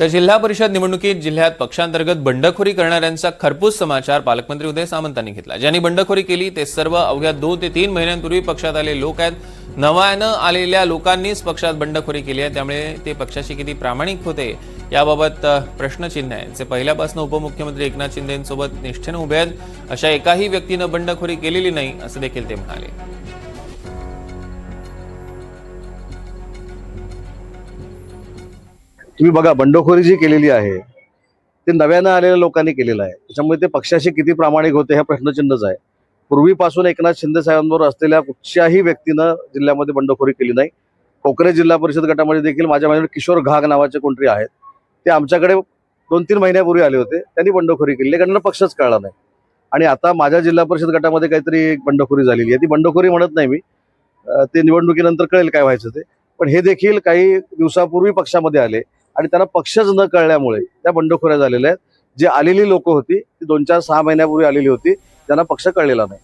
तर जिल्हा परिषद निवडणुकीत जिल्ह्यात पक्षांतर्गत बंडखोरी करणाऱ्यांचा खरपूस समाचार पालकमंत्री उदय सामंतांनी घेतला. ज्यांनी बंडखोरी केली ते सर्व अवघ्या दोन ते तीन महिन्यांपूर्वी पक्षात आले लोक आहेत. नव्यानं आलेल्या लोकांनीच पक्षात बंडखोरी केली आहे. त्यामुळे ते पक्षाशी किती प्रामाणिक होते याबाबत प्रश्नचिन्ह आहे जे पहिल्यापासून उपमुख्यमंत्री एकनाथ शिंदेसोबत निष्ठेनं उभे आहेत अशा एकाही व्यक्तीनं बंडखोरी केलेली नाही असं देखील ते म्हणाले. तुम्ही बघा बंडखोरी जी केलेली आहे ते नव्यानं आलेल्या लोकांनी केलेलं आहे. त्याच्यामुळे ते पक्षाशी किती प्रामाणिक होते हा प्रश्नचिन्हच आहे. पूर्वीपासून एकनाथ शिंदे साहेबांवर असलेल्या कुठच्याही व्यक्तीनं जिल्ह्यामध्ये बंडखोरी केली नाही. कोकरे जिल्हा परिषद गटामध्ये देखील माझ्या माझ्याकडे किशोर घाग नावाचे कोणतरी आहेत. ते आमच्याकडे दोन तीन महिन्यापूर्वी आले होते त्यांनी बंडखोरी केली. कारण पक्षच कळला नाही. आणि आता माझ्या जिल्हा परिषद गटामध्ये काहीतरी एक बंडखोरी झालेली आहे. ती बंडखोरी म्हणत नाही मी. ते निवडणुकीनंतर कळेल काय व्हायचं ते. पण हे देखील काही दिवसापूर्वी पक्षामध्ये आले. आणि त्यांना पक्षच न कळल्यामुळे त्या बंडखोऱ्या झालेल्या आहेत. जी आलेली लोक होती ती दोन चार सहा महिन्यापूर्वी आलेली होती त्यांना पक्ष कळलेला नाही.